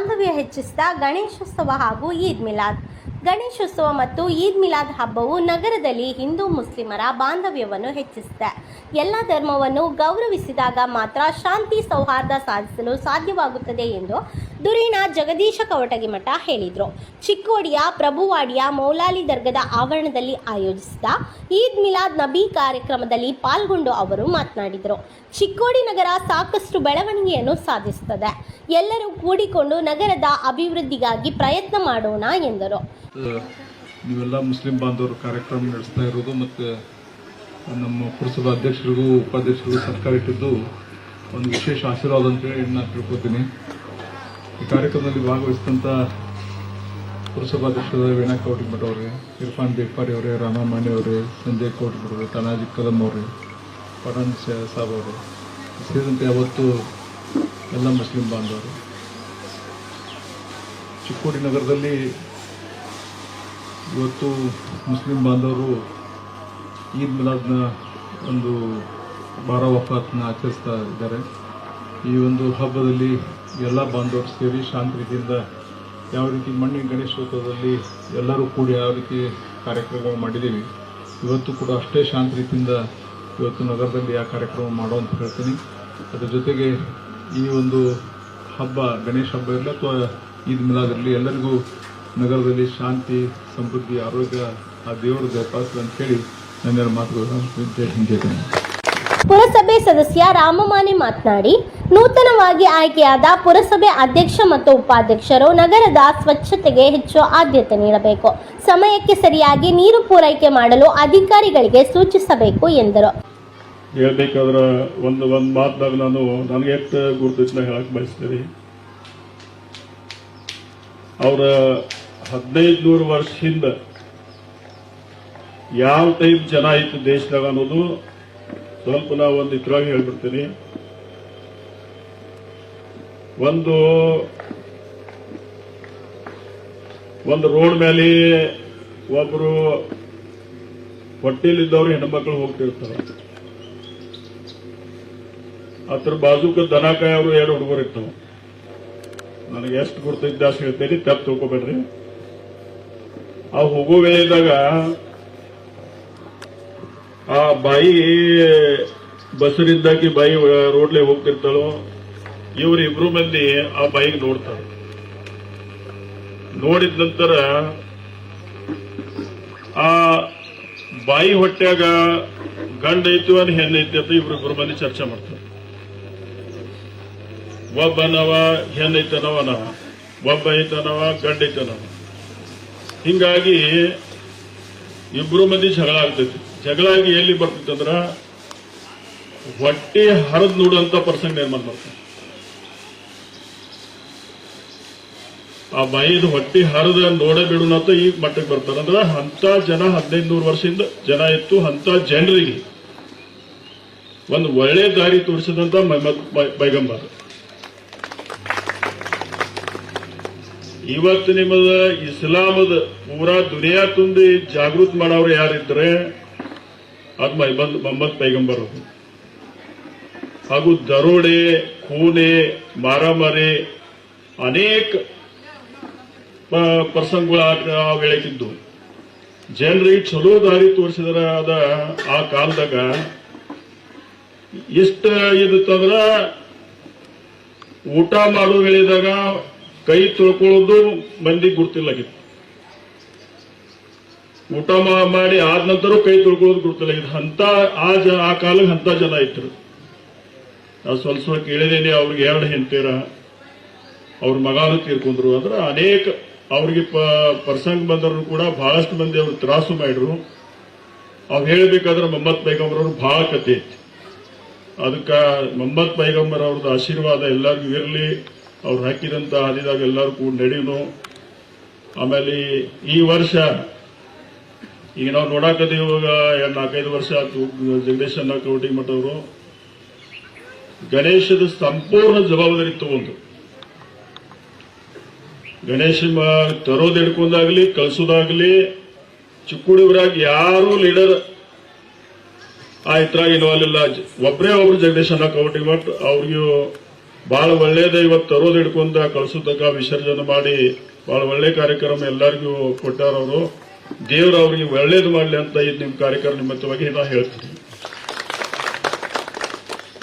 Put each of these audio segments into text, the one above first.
ಬಾಂಧವ್ಯ ಹೆಚ್ಚಿಸಿದ ಗಣೇಶೋತ್ಸವ ಹಾಗೂ ಈದ್ ಮಿಲಾದ್. ಗಣೇಶೋತ್ಸವ ಮತ್ತು ಈದ್ ಮಿಲಾದ್ ಹಬ್ಬವು ನಗರದಲ್ಲಿ ಹಿಂದೂ ಮುಸ್ಲಿಮರ ಬಾಂಧವ್ಯವನ್ನು ಹೆಚ್ಚಿಸಿದೆ. ಎಲ್ಲ ಧರ್ಮವನ್ನು ಗೌರವಿಸಿದಾಗ ಮಾತ್ರ ಶಾಂತಿ ಸೌಹಾರ್ದ ಸಾಧಿಸಲು ಸಾಧ್ಯವಾಗುತ್ತದೆ ಎಂದು ದುರೀಣ ಜಗದೀಶ ಕವಟಗಿ ಮಠ ಹೇಳಿದರು. ಚಿಕ್ಕೋಡಿಯ, ಪ್ರಭುವಾಡಿಯ, ಮೌಲಾಲಿ ದರ್ಗದ ಆವರಣದಲ್ಲಿ ಆಯೋಜಿಸಿದ ಈದ್ ಮಿಲಾದ್ ನಬಿ ಕಾರ್ಯಕ್ರಮದಲ್ಲಿ ಪಾಲ್ಗೊಂಡು ಅವರು ಮಾತನಾಡಿದರು. ಚಿಕ್ಕೋಡಿ ನಗರ ಸಾಕಷ್ಟು ಬೆಳವಣಿಗೆಯನ್ನು ಸಾಧಿಸುತ್ತದೆ. ಎಲ್ಲರೂ ಕೂಡಿಕೊಂಡು ನಗರದ ಅಭಿವೃದ್ಧಿಗಾಗಿ ಪ್ರಯತ್ನ ಮಾಡೋಣ ಎಂದರು. ನೀವೆಲ್ಲ ಮುಸ್ಲಿಂ ಬಾಂಧವರು ಕಾರ್ಯಕ್ರಮ ನಡೆಸ್ತಾ ಇರೋದು ಮತ್ತು ನಮ್ಮ ಪುರಸಭಾ ಅಧ್ಯಕ್ಷರಿಗೂ ಉಪಾಧ್ಯಕ್ಷರಿಗೂ ಸರ್ಕಾರ ಇಟ್ಟಿದ್ದು ಒಂದು ವಿಶೇಷ ಆಶೀರ್ವಾದ ಅಂತೇಳಿ ನಾನು ತಿಳ್ಕೊತೀನಿ. ಕಾರ್ಯಕ್ರಮದಲ್ಲಿ ಭಾಗವಹಿಸಿದಂಥ ಪುರಸಭಾಧ್ಯಕ್ಷರ ವೀಣಾ ಕೌಟಿಮಠ ಅವರೇ, ಇರ್ಫಾನ್ ದೇಪಾರಿ ಅವರೇ ರಾಮಮಾನಿ ಅವರೇ, ಸಂಜಯ್ ಕೌಟಿಮಠ ಅವರು, ತನಾಜಿ ಕದಂ ಅವರೇ ಪಠಾಣ್ ಸಾಬ್ ಅವರು. ಸೇರಿದಂತೆ ಅವತ್ತು ಎಲ್ಲ ಮುಸ್ಲಿಂ ಬಾಂಧವರು. ಚಿಕ್ಕೋಡಿ ನಗರದಲ್ಲಿ ಇವತ್ತು ಮುಸ್ಲಿಂ ಬಾಂಧವರು ಈದ್ ಮಿಲಾದ್ನ ಒಂದು ಬಾರ ವಫಾತ್ನ ಆಚರಿಸ್ತಾ ಇದ್ದಾರೆ. ಈ ಒಂದು ಹಬ್ಬದಲ್ಲಿ ಎಲ್ಲ ಬಾಂಧವರು ಶಾಂತ ರೀತಿಯಿಂದ ಯಾವ ರೀತಿ ಮಣ್ಣಿನ ಗಣೇಶೋತ್ಸವದಲ್ಲಿ ಎಲ್ಲರೂ ಕೂಡಿ ಯಾವ ರೀತಿ ಕಾರ್ಯಕ್ರಮ ಮಾಡಿದ್ದೀವಿ, ಇವತ್ತು ಕೂಡ ಅಷ್ಟೇ ಶಾಂತ ಇವತ್ತು ನಗರದಲ್ಲಿ ಆ ಕಾರ್ಯಕ್ರಮ ಮಾಡೋ ಅಂತ ಹೇಳ್ತೀನಿ ಅದ್ರ ಜೊತೆಗೆ ಈ ಒಂದು ಹಬ್ಬ, ಗಣೇಶ ಹಬ್ಬ ಇರಲಿ ಅಥವಾ ಈದ್ ಮಿಲಾದ್ ಇರಲಿ, ಎಲ್ಲರಿಗೂ ನಗರದಲ್ಲಿ ಶಾಂತಿ, ಸಮೃದ್ಧಿ, ಆರೋಗ್ಯ, ಆ ದೇವರ ಅಂತ ಹೇಳಿ ನನ್ನೆರಡು ಮಾತುಗಳನ್ನು ಹಿಂದ್. ಪುರಸಭೆ ಸದಸ್ಯ ರಾಮಮಾನೆ ಮಾತನಾಡಿ, ನೂತನವಾಗಿ ಆಯ್ಕೆಯಾದ ಪುರಸಭೆ ಅಧ್ಯಕ್ಷ ಮತ್ತು ಉಪಾಧ್ಯಕ್ಷರು ನಗರದ ಸ್ವಚ್ಛತೆಗೆ ಹೆಚ್ಚು ಆದ್ಯತೆ ನೀಡಬೇಕು. ಸಮಯಕ್ಕೆ ಸರಿಯಾಗಿ ನೀರು ಪೂರೈಕೆ ಮಾಡಲು ಅಧಿಕಾರಿಗಳಿಗೆ ಸೂಚಿಸಬೇಕು ಎಂದರು. ಹೇಳ್ಬೇಕಾದ್ರೆ ಒಂದು ಒಂದು ಮಾತನಾಗ ನಾನು ನನಗೆ ಎಷ್ಟು ಗುರುತಿನ ಹೇಳಕ್ ಬಯಸ್ತೀನಿ ಅವರ ಹದಿನೈದು ನೂರು ವರ್ಷದಿಂದ ಯಾವ ಟೈಪ್ ಜನ ಇತ್ತು ದೇಶದಾಗ ಅನ್ನೋದು ಸ್ವಲ್ಪ ನಾವು ಒಂದು ಇದ್ರಾಗ ಹೇಳ್ಬಿಡ್ತೀನಿ. ಒಂದು ಒಂದು ರೋಡ್ ಮೇಲೆ ಒಬ್ರು ಹೊಟ್ಟೆಲಿದ್ದವ್ರು ಹೆಣ್ಮಕ್ಳು ಹೋಗ್ತಿರ್ತಾರೆ. ಅದ್ರ ಬಾಜುಕ ದನ ಅವರು ಎರಡು ಹುಡುಗರು ಇರ್ತಾವ. ನನಗೆ ಎಷ್ಟು ಗುರ್ತೈತೆ ಅಷ್ಟು ಹೇಳ್ತೇನೆ, ತಪ್ಪು ತಿಳ್ಕೊಬೇಡ್ರಿ. ಆ ಹೋಗೋ ವೇಳೆದಾಗ ಬಾಯಿ ಬಸರಿದ್ದಾಕಿ ಬಾಯಿ ರೋಡ್ಲೆ ಹೋಗ್ತಿರ್ತಾಳೋ ಇವರು ಇಬ್ರು ಮಂದಿ ಆ ಬಾಯಿಗೆ ನೋಡ್ತಾರೆ. ನೋಡಿದ ನಂತರ ಆ ಬಾಯಿ ಹೊಟ್ಯಾಗ ಗಂಡ ಐತಿ ಅನ್ ಹೆಣ್ಣೈತಿ ಅಂತ ಇಬ್ರು ಇಬ್ರು ಮಂದಿ ಚರ್ಚೆ ಮಾಡ್ತಾರೆ. ಒಬ್ಬನವ ಹೆಣ್ಣೈತನವ ನವ ಒಬ್ಬ ಐತನವ ಗಂಡ ಐತನವ ಹಿಂಗಾಗಿ ಇಬ್ರು ಮಂದಿ ಜಗಳ ಆಗ್ತೈತಿ. ಜಗಳ ಆಗಿ ಎಲ್ಲಿ ಬರ್ತಿತ್ತಂದ್ರ ಹೊಟ್ಟೆ ಹರಿದ್ ನೋಡುವಂತ ಪರ್ಸೆಂಟ್ ನಿರ್ಮಾಣ ಮಾಡ್ತಾರೆ. ಆ ಬಾಯಿದ ಹೊಟ್ಟಿ ಹರಿದ ನೋಡೇ ಬಿಡೋಣ ಅಂತ ಈ ಮಟ್ಟಕ್ಕೆ ಬರ್ತಾರೆ. ಅಂದ್ರೆ ಅಂತ ಜನ ಹದಿನೈದು ನೂರು ವರ್ಷದಿಂದ ಜನ ಇತ್ತು, ಅಂತ ಜನರಿಗೆ ಒಂದು ಒಳ್ಳೆ ದಾರಿ ತೋರಿಸಿದಂತ ಪೈಗಂಬರ್. ಇವತ್ತು ನಿಮ್ಮದ ಇಸ್ಲಾಮದ ಪೂರಾ ದುನಿಯಾ ತುಂಬಿ ಜಾಗೃತ ಮಾಡೋರು ಯಾರಿದ್ರೆ ಅದು ಮೊಹಮ್ಮದ್ ಮೊಹಮ್ಮದ್ ಪೈಗಂಬರು. ಹಾಗೂ ದರೋಡೆ, ಕೂನೆ, ಮಾರಾಮಾರಿ ಅನೇಕ ಪ್ರಸಂಗಗಳು ಆ- ಆ ವೇಳೆಗಿದ್ದು ಜನರಿಗೆ ಚಲೋ ದಾರಿ ತೋರಿಸಿದ್ರ ಅದ ಆ ಕಾಲದಾಗ ಇಷ್ಟ ಇರುತ್ತಂದ್ರ ಊಟ ಮಾಡೋ ವೇಳೆದಾಗ ಕೈ ತೊಳ್ಕೊಳ್ಳೋದು ಮಂದಿ ಗುರ್ತಿಲ್ಲಾಗಿತ್ತು ಊಟ ಮಾಡಿ ಆದ ನಂತರ ಕೈ ತೊಳ್ಕೊಳ್ಳೋದು ಗುರ್ತಿಲ್ಲಾಗಿತ್ತು ಅಂತ ಆ ಜ, ಆ ಕಾಲಕ್ಕೆ ಅಂತ ಜನ ಇದ್ರು. ನಾವು ಸ್ವಲ್ಪ ಸ್ವಲ್ಪ ಕೇಳಿದೇನೆ, ಅವ್ರಿಗೆ ಎರಡು ಹೆಂಡ್ತೀರ, ಅವ್ರ ಮಗಾನು ತೀರ್ಕೊಂಡ್ರು. ಅಂದ್ರೆ ಅನೇಕ ಅವ್ರಿಗೆ ಪ್ರಸಂಗ ಬಂದರು ಕೂಡ ಬಹಳಷ್ಟು ಮಂದಿ ಅವ್ರು ತ್ರಾಸು ಮಾಡಿದ್ರು. ಅವ್ರು ಹೇಳಬೇಕಾದ್ರೆ ಮೊಹಮ್ಮದ್ ಪೈಗಂಬರ್ ಅವ್ರು ಬಹಳ ಕತೆ ಐತಿ. ಅದಕ್ಕ ಮೊಹಮ್ಮದ್ ಪೈಗಂಬರ್ ಅವ್ರದ್ದು ಆಶೀರ್ವಾದ ಎಲ್ಲರಿಗೂ ಇರಲಿ. ಅವ್ರು ಹಾಕಿದಂತ ಹಾದಿದಾಗ ಎಲ್ಲರೂ ಕೂಡ ನಡೆಯುನು. ಆಮೇಲೆ ಈ ವರ್ಷ ಈಗ ನಾವು ನೋಡಾಕತ್ತೀವಿ ಇವಾಗ, ಎರಡು ನಾಲ್ಕೈದು ವರ್ಷ ಆಯ್ತು, ಜಗದೀಶ್ ಕವಟಿ ಮಠ ಮಠವರು ಗಣೇಶದ ಸಂಪೂರ್ಣ ಜವಾಬ್ದಾರಿ ತಗೊಂಡು ಗಣೇಶ ತರೋದ್ ಹಿಡ್ಕೊಂಡಾಗ್ಲಿ, ಕಳ್ಸೋದಾಗ್ಲಿ ಊರಾಗ ಯಾರು ಲೀಡರ್ ಆ ಇದ್ರಾಗ ಇನ್ವಾಲ್ವ್ ಇಲ್ಲ. ಒಬ್ರೇ ಒಬ್ರು ಜಗದೀಶ್ ಅನ್ನ ಕವಟಿ ಮಠ ಅವ್ರಿಗೂ ಬಹಳ ಒಳ್ಳೇದ ಇವತ್ತು ತರೋದು ಹಿಡ್ಕೊಂಡ ಕಳ್ಸೋದಕ್ಕ ವಿಸರ್ಜನೆ ಮಾಡಿ ಬಹಳ ಒಳ್ಳೆ ಕಾರ್ಯಕ್ರಮ ಎಲ್ಲರಿಗೂ ಕೊಟ್ಟಾರ ಅವರು. ದೇವ್ರ ಅವರಿಗೆ ಒಳ್ಳೇದು ಮಾಡ್ಲಿ ಅಂತ ಇದು ನಿಮ್ಮ ಕಾರ್ಯಕ್ರಮ ನಿಮಿತ್ತವಾಗಿ ನಾ ಹೇಳ್ತೀನಿ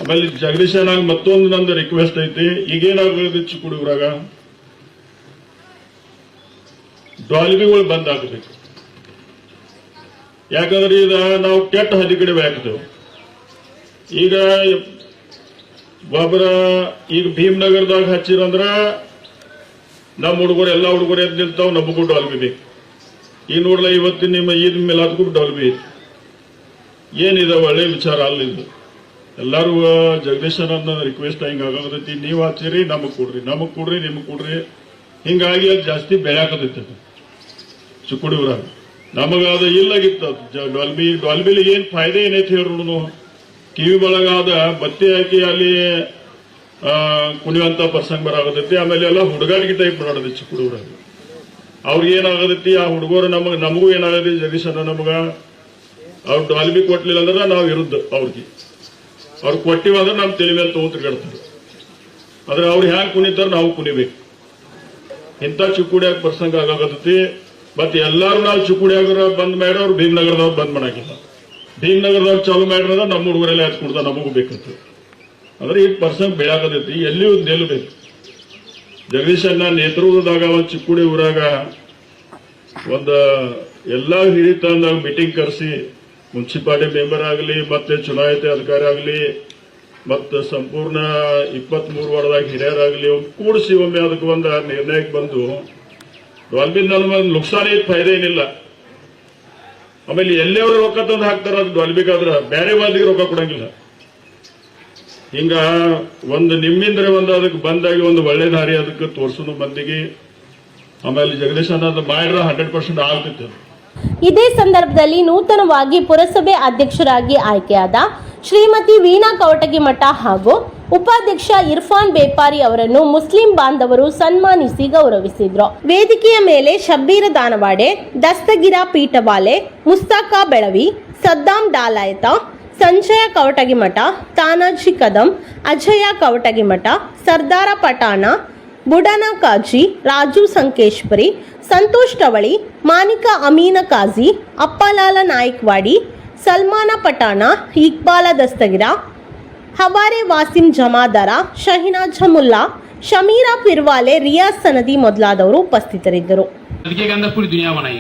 ಆಮೇಲೆ ಜಗದೀಶನಾಗ ಮತ್ತೊಂದು ನಂದು ರಿಕ್ವೆಸ್ಟ್ ಐತಿ. ಈಗೇನಾಗಬೇಕು ಚಿಕ್ಕುಡುಗ್ರಾಗ ಡಾಲ್ಬಿಗಳು ಬಂದ್ ಆಗಬೇಕು ಯಾಕಂದ್ರೆ ಈಗ ನಾವು ಕೆಟ್ಟ ಹದಿ ಕಡೆ ಹಾಕ್ತೇವೆ ಈಗ ಒಬ್ಬರ ಈಗ ಭೀಮ್ನಗರದಾಗ ಹಚ್ಚಿರಂದ್ರ ನಮ್ಮ ಹುಡುಗರು, ಎಲ್ಲ ಹುಡುಗರು ಎದ್ದು ನಿಲ್ತಾವ್ ನಮಗೂ ಡಾಲ್ಬಿ ಬೇಕು. ಈ ನೋಡ್ಲ ಇವತ್ತಿನ ನಿಮ್ಮ ಈದ್ ಮೇಲಾದಕ್ಕೂ ಡಾಲ್ಬಿ ಐತಿ ಏನಿದೆ ಒಳ್ಳೆ ವಿಚಾರ ಅಲ್ಲಿದ್ದು? ಎಲ್ಲರೂ ಜಗದೀಶನ ರಿಕ್ವೆಸ್ಟ್ ಹಿಂಗ ಆಗೋದೈತಿ ನೀವು ಹಚ್ಚಿರಿ ನಮಗೆ ಕೊಡ್ರಿ. ನಮಗ್ ಕೊಡ್ರಿ, ನಿಮಗ್ ಕೊಡ್ರಿ. ಹಿಂಗಾಗಿ ಅದು ಜಾಸ್ತಿ ಬೆಳ್ಯಾಕತೈತಿ ಅದು. ನಮಗೆ ಅದು. ಇಲ್ಲಾಗಿತ್ತು ಡಾಲ್ಬಿ, ಡಾಲ್ಬಿಲಿ ಏನು ಫಾಯ್ದೆ ಏನೈತಿ ಹೇಳ್ರು ಕಿವಿ ಒಳಗಾದ ಬತ್ತಿ ಹಾಕಿ ಅಲ್ಲಿ ಕುಣಿಯುವಂತ ಪ್ರಸಂಗ ಬರಾಗತೈತಿ ಆಮೇಲೆ ಎಲ್ಲ ಹುಡುಗಾಟಿಗೆ ಟೈಪ್ ಮಾಡೋದು ಚಿಕ್ಕ ಅವ್ರಿಗೆ ಏನಾಗತೈತಿ ಆ ಹುಡುಗರು ನಮಗೆ, ನಮಗೂ ಏನಾಗತೈತಿ ಜಗದೀಶನ ನಮಗ? ಅವ್ರ ಡಾಲ್ಬಿ ಕೊಟ್ಲಿಲ್ಲ ಅಂದ್ರೆ ನಾವು ವಿರುದ್ಧ ಅವ್ರಿಗೆ. ಅವ್ರು ಕೊಟ್ಟಿವ ಅಂದ್ರೆ ನಮ್ಮ ತಲೆ ಮೇಲೆ ತಗೊಂಡ್ ಕೇಳ್ತಾರೆ ಆದ್ರೆ ಅವ್ರು ಹ್ಯಾಂಗ್ ಕುಣಿತಾರ ನಾವು ಕುಣಿಬೇಕು. ಇಂಥ ಚಿಕ್ಕುಡಿಯಾಗ ಪ್ರಸಂಗ ಆಗಾಕತ್ತೈತಿ. ಮತ್ತೆ ಎಲ್ಲಾರು ನಾವು ಚಿಕ್ಕುಡಿಯಾಗ ಬಂದ್ ಮಾಡ್ಯಾರ ಭೀಮನಗರದವ್ರು ಬಂದ್ ಮಾಡಾಕಿಲ್ಲ ಭೀಮನಗರದವ್ರು ಚಾಲು ಮಾಡ್ಯಾರ ನಮ್ಮ ಹುಡುಗರೆಲ್ಲ ಹಚ್ಕೊಡ್ತಾರೆ ನಮಗೂ ಬೇಕಂತ. ಅಂದ್ರೆ ಈ ಪ್ರಸಂಗ ಬೆಳಾಕತೈತಿ ಎಲ್ಲಿಯೂ ನಿಲ್ಲಬೇಕು ಜಗದೀಶನ್ನ ನೇತೃತ್ವದಾಗ ಒಂದು ಚಿಕ್ಕುಡಿ ಊರಾಗ ಒಂದು ಎಲ್ಲಾ ಹಿರಿತನದಾಗ ಮೀಟಿಂಗ್ ಕರೆಸಿ ಮುನ್ಸಿಪಾಲಿಟಿ ಮೆಂಬರ್ ಆಗಲಿ, ಮತ್ತೆ ಚುನಾಯಿತ ಅಧಿಕಾರಿ ಆಗಲಿ, ಮತ್ತು ಸಂಪೂರ್ಣ ಇಪ್ಪತ್ತ್ ಮೂರು ಹಿರಿಯರಾಗಲಿ ಕೂಡಿಸಿ ಒಮ್ಮೆ ಅದಕ್ಕೆ ಒಂದು ನಿರ್ಣಯಕ್ಕೆ ಬಂದು ಡಾಲ್ಬಿನ್ ನನ್ನ ನುಕ್ಸಾನ ಐತ್ ಫಾಯ್ದೆ ಏನಿಲ್ಲ. ಆಮೇಲೆ ಎಲ್ಲಿಯವರು ರೊಕ್ಕ ತಂದು ಹಾಕ್ತಾರ ಅದು ಡಾಲ್ಬಿಗಾದ್ರ ಬೇರೆ ಮಂದಿಗೆ ರೊಕ್ಕ ಕೊಡಂಗಿಲ್ಲ. ಹಿಂಗ ಒಂದು ನಿಮ್ಮಿಂದ್ರೆ ಒಂದು ಅದಕ್ಕೆ ಬಂದಾಗಿ ಒಂದು ಒಳ್ಳೆ ದಾರಿ ಅದಕ್ಕೆ ತೋರಿಸೋದು ಮಂದಿಗೆ. ಆಮೇಲೆ ಜಗದೀಶ್ ಅನ್ನೋದು ಮಾಡ್ರ ಹಂಡ್ರೆಡ್ ಪರ್ಸೆಂಟ್ ಆಗ್ತೈತೆ ಇದೇ ಸಂದರ್ಭದಲ್ಲಿ ನೂತನವಾಗಿ ಪುರಸಭೆ ಅಧ್ಯಕ್ಷರಾಗಿ ಆಯ್ಕೆಯಾದ ಶ್ರೀಮತಿ ವೀಣಾ ಕವಟಗಿಮಠ ಹಾಗೂ ಉಪಾಧ್ಯಕ್ಷ ಇರ್ಫಾನ್ ಬೇಪಾರಿ ಅವರನ್ನು ಮುಸ್ಲಿಂ ಬಾಂಧವರು ಸನ್ಮಾನಿಸಿ ಗೌರವಿಸಿದ್ರು. ವೇದಿಕೆಯ ಮೇಲೆ ಶಬ್ಬೀರ ದಾನವಾಡೆ, ದಸ್ತಗಿರ ಪೀಠವಾಲೆ ಮುಸ್ತಾಕ ಬೆಳವಿ, ಸದ್ದಾಂ ಡಾಲಾಯತ ಸಂಜಯ ಕವಟಗಿಮಠ ತಾನಾಜಿ ಕದಂ ಅಜಯ ಕವಟಗಿಮಠ ಸರ್ದಾರ ಪಟಾಣ ಬುಡನ ಕಾಜಿ ರಾಜು ಸಂಕೇಶ್ವರಿ ಸಂತೋಷ್ ಟವಳಿ ಮಾನಿಕಾ ಅಮೀನ ಕಾಜಿ ಅಪ್ಪಲಾಲ ನಾಯಕ್ವಾಡಿ ಸಲ್ಮಾನ ಪಟಾಣ ಇಕ್ಬಾಲ ದಸ್ತಗಿರ ಹವಾರೆ ವಾಸಿಂ ಜಮಾದಾರ ಶಹಿನಾ ಜಮುಲ್ಲಾ ಶಮೀರಾ ಪಿರ್ವಾಲೆ ರಿಯಾಜ್ ಸನದಿ ಮೊದಲಾದವರು ಉಪಸ್ಥಿತರಿದ್ದರು सदके के अंदर पूरी दुनिया बनाई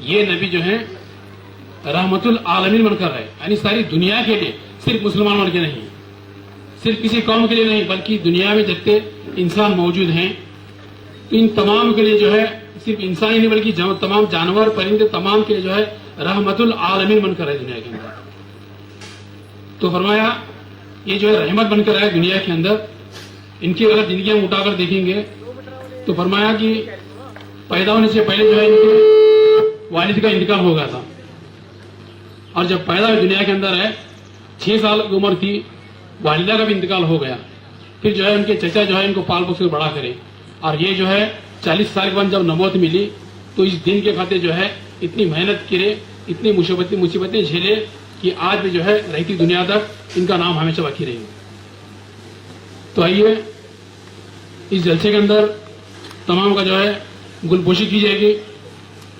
یہ نبی جو ہیں رحمت العالمین بن کر رہے یعنی ساری دنیا کے لیے، صرف مسلمان کے نہیں۔ صرف کسی قوم کے لیے نہیں، بلکہ دنیا میں جتنے انسان موجود ہیں، تو ان تمام کے لیے جو ہے، صرف انسان ہی نہیں، بلکہ تمام جانور، پرندے، تمام کے لیے جو ہے رحمت العالمین بن کر رہے دنیا کے اندر۔ تو فرمایا، یہ جو ہے، رحمت بن کر رہا ہے دنیا کے اندر۔ ان کی اگر زندگی ہم اٹھا کر دیکھیں گے۔ تو فرمایا کہ پیدا ہونے سے پہلے جو ہے، ان کے والد کا انتقال ہو گیا تھا۔ اور جب پیدا ہوئی دنیا کے اندر ہے، چھ سال کی عمر تھی، والدہ کا بھی انتقال ہو گیا۔ پھر جو ہے ان کے چچا جو ہے، ان کو پال پوس کر بڑا کرے۔ اور یہ جو ہے، چالیس سال کے بعد جب نموت ملی، تو اس دن کے خاطر جو ہے، اتنی محنت کرے، اتنی مصیبتیں مصیبتیں جھیلے کہ آج بھی جو ہے، رہتی دنیا تک ان کا نام ہمیشہ باقی رہے تو آئیے، اس جلسے کے اندر تمام کا جو ہے، گلپوشی کی جائے گی۔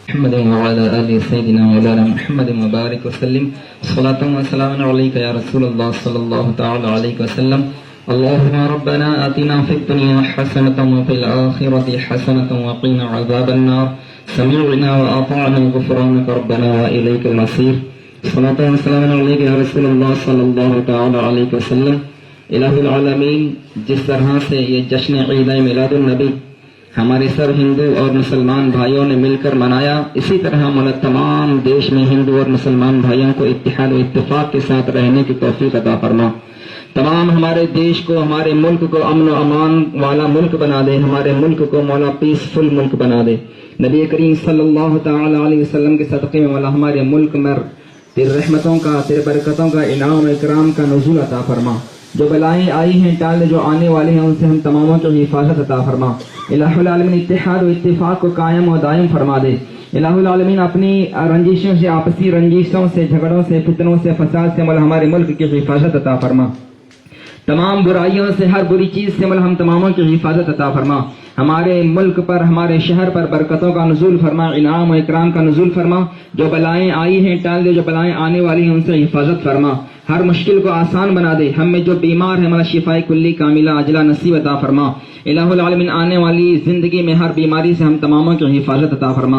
محمد وعلى آل سيدنا مولانا محمد وبارك وسلم صلاة وسلام عليك يا رسول الله صلى الله تعالى عليه وسلم اللهم ربنا آتنا في الدنيا حسنة وفي الآخرة حسنة وقنا عذاب النار سمعنا وأطعنا غفرانك ربنا وإليك المصير صلاة وسلام عليك يا رسول الله صلى الله تعالى عليه وسلم इलाही आलमीन जिस तरह से ये जश्न ईद ہمارے سب ہندو اور مسلمان بھائیوں نے مل کر منایا۔ اسی طرح ہمارا تمام دیش میں ہندو اور مسلمان بھائیوں کو اتحاد و اتفاق کے ساتھ رہنے کی توفیق عطا فرما۔ تمام ہمارے دیش کو، ہمارے ملک کو امن و امان والا ملک بنا دے۔ ہمارے ملک کو مولا پیسفل ملک بنا دے۔ نبی کریم صلی اللہ تعالی علیہ وسلم کے صدقے میں مولا ہمارے ملک میں تیر رحمتوں کا تیر برکتوں کا، انعام و اکرام کا نزول عطا فرما۔ جو بلائیں آئی ہیں ٹال جو آنے والے ہیں، ان سے ہم تماموں کو حفاظت عطا فرما۔ الہ العالمین، اتحاد و اتفاق کو قائم و دائم فرما دے۔ الہ العالمین، اپنی رنجشوں سے، آپسی رنجشوں سے، جھگڑوں سے، فتنوں سے، فساد سے، مل ہمارے ملک کی حفاظت عطا فرما۔ تمام برائیوں سے، ہر بری چیز سے مل ہم تماموں کی حفاظت عطا فرما۔ ہمارے ملک پر، ہمارے شہر پر برکتوں کا نزول فرما، انعام و اکرام کا نزول فرما۔ جو بلائیں آئی ہیں، ٹال دے، جو بلائیں آنے والی ہیں، ان سے حفاظت فرما۔ ہر مشکل کو آسان بنا دے۔ ہم میں جو بیمار ہے ہمارا شفا کلی کاملہ اجلا نصیب عطا فرما۔ الہ العالمین، آنے والی زندگی میں ہر بیماری سے ہم تماموں کی حفاظت عطا فرما؟